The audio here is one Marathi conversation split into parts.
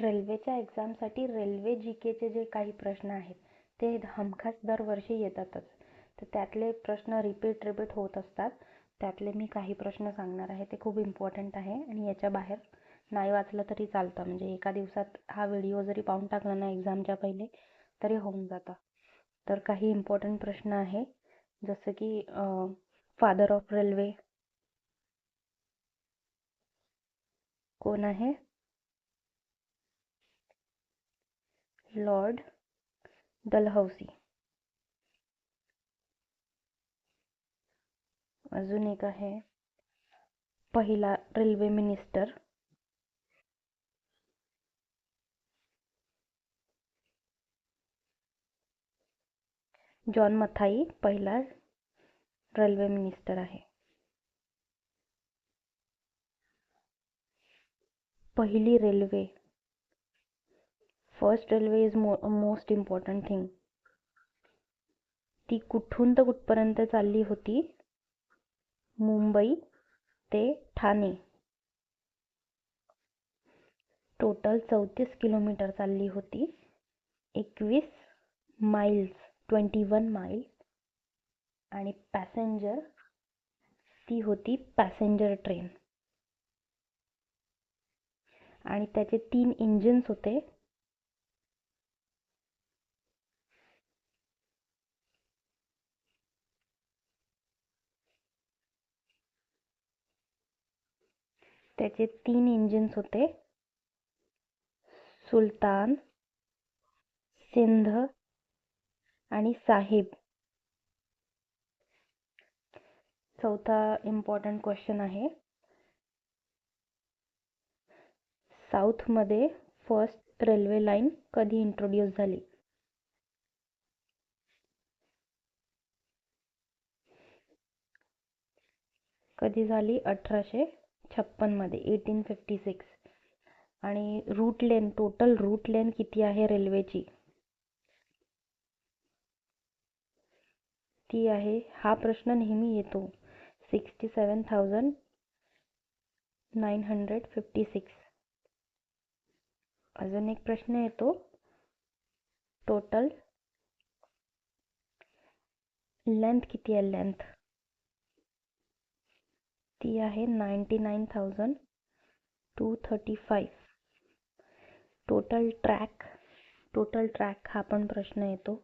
रेल्वेच्या एक्झामसाठी रेल्वे जी केचे जे काही प्रश्न आहेत ते हमखास दरवर्षी येतातच. तर त्यातले प्रश्न रिपीट रिपीट होत असतात. त्यातले मी काही प्रश्न सांगणार आहे ते खूप इम्पॉर्टंट आहे आणि याच्या बाहेर नाही वाचलं तरी चालतं. म्हणजे एका दिवसात हा व्हिडिओ जरी पाहून टाकला ना एक्झामच्या पहिले तरी होऊन जातं. तर काही इम्पॉर्टंट प्रश्न आहे जसं की फादर ऑफ रेल्वे कोण आहे? लॉर्ड डलहौसी अजून एक आहे पहिला रेल्वे मिनिस्टर जॉन मथाई पहिला रेल्वे मिनिस्टर आहे. पहिली railway first railway is mo most important thing ती कुठून तर कुठपर्यंत चालली होती? मुंबई ते ठाणे. टोटल चौतीस किलोमीटर चालली होती. एकवीस माइल्स ट्वेंटी वन माईल आणि पॅसेंजर ती होती पॅसेंजर ट्रेन आणि त्याचे तीन इंजिन्स होते. त्याचे तीन इंजिन्स होते. सुलतान सिंध आणि साहिब. चौथा इम्पॉर्टंट क्वेश्चन आहे. साऊथमध्ये फर्स्ट रेल्वे लाईन कधी इंट्रोड्यूस झाली? कधी झाली? अठराशे छप्पनमध्ये एटीन फिफ्टी सिक्स आणि route length total route length किती आहे रेल्वेची ती आहे हा प्रश्न नेहमी येतो. Sixty seven thousand nine hundred fifty six अजून एक प्रश्न येतो. टोटल लेंथ किती आहे लेंथ ती आहे ninety nine thousand two thirty five. Total track total track हा पण प्रश्न येतो.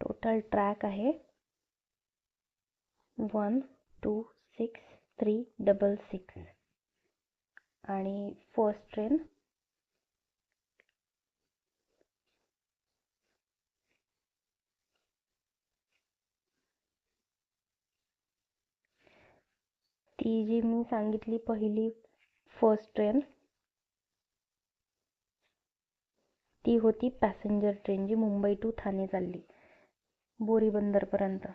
टोटल ट्रॅक आहे one two six three double six. आणि फर्स्ट ट्रेन ती जी मी सांगितली पहिली फर्स्ट ट्रेन ती होती पॅसेंजर ट्रेन जी मुंबई टू ठाणे चालली बोरीबंदरपर्यंत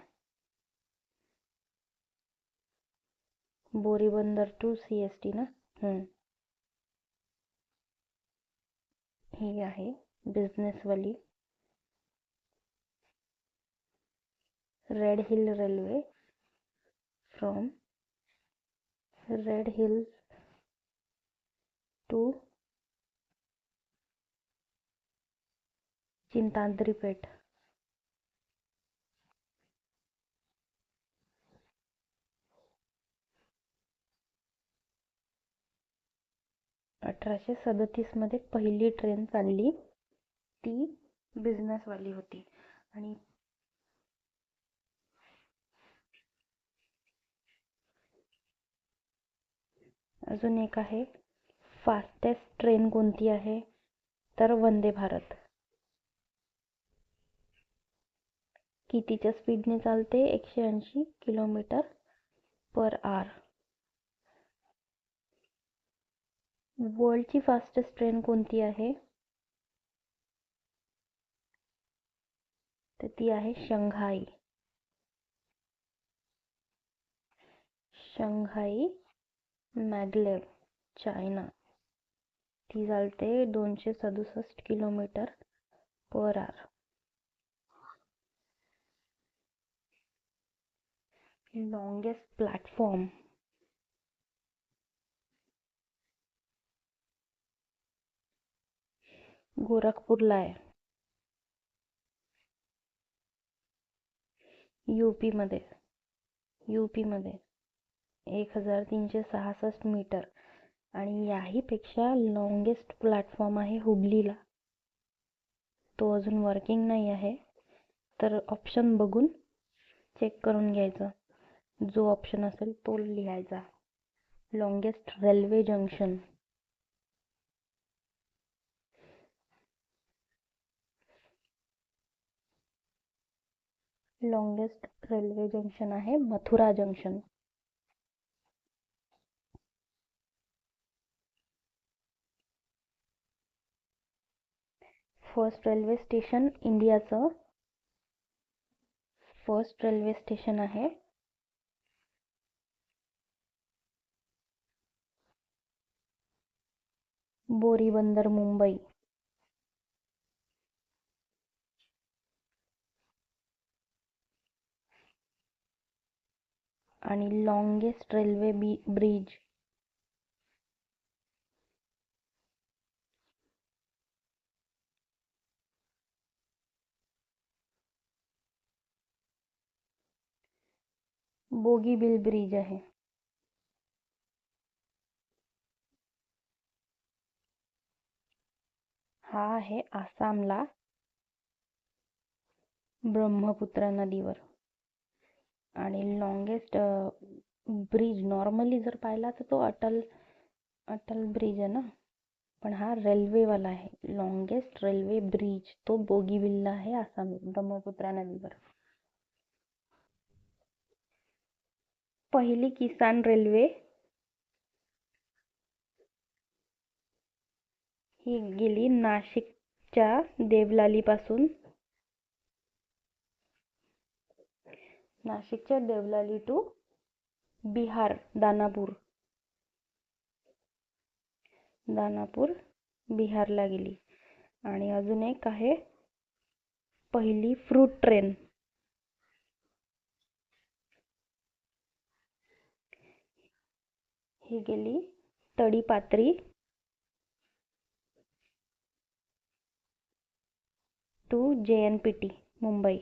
Boribunder to C S T ना? ही आहे बिझनेसवाली Red Hill railway from Red Hill to Chintadripet. अठराशे सदतीसमध्ये पहिली ट्रेन चालली. ती बिझनेसवाली होती. आणि अजून एक आहे. फास्टेस्ट ट्रेन कोणती आहे? तर वंदे भारत. कितीच्या स्पीडने चालते? एकशे ऐंशी किलोमीटर पर आर वर्ल्डची फास्टेस्ट ट्रेन कोणती आहे? तर ती आहे शंघाई. Shanghai मॅगलेव China. ती चालते दोनशे सदुसष्ट kilometre per hour. Longest platform गोरखपूरला आहे. यूपी मध्ये. यूपी मध्ये. एक हजार तीनशे सहासष्ट मीटर. आणि याहीपेक्षा लॉंगेस्ट प्लॅटफॉर्म आहे हुबलीला. तो अजून वर्किंग नाही आहे. तर ऑप्शन बघून चेक करून घ्यायचं. जो ऑप्शन असेल तो लिहायचा. Longest railway junction longest railway junction आहे Mathura junction first railway station इंडियाचं फर्स्ट रेल्वे स्टेशन आहे. बोरीबंदर मुंबई. आणि लॉंगेस्ट रेल्वे बी ब्रिज बोगीबिल ब्रिज आहे. हा आहे आसामला ब्रह्मपुत्रा नदीवर. आणि लॉंगेस्ट ब्रिज नॉर्मली जर पाहिला तर तो अटल अटल ब्रिज आहे ना? पण हा रेल्वेवाला आहे. लॉंगेस्ट रेल्वे ब्रिज तो बोगीबिलला आहे आसाम ब्रह्मपुत्रा नदीवर. पहिली किसान रेल्वे. ही गेली नाशिकच्या देवलालीपासून. नाशिकच्या देवलाली टू बिहार दानापूर. दानापूर बिहारला गेली. आणि अजून एक आहे पहिली फ्रूट ट्रेन ही गेली. Tadipatri to J N P T Mumbai.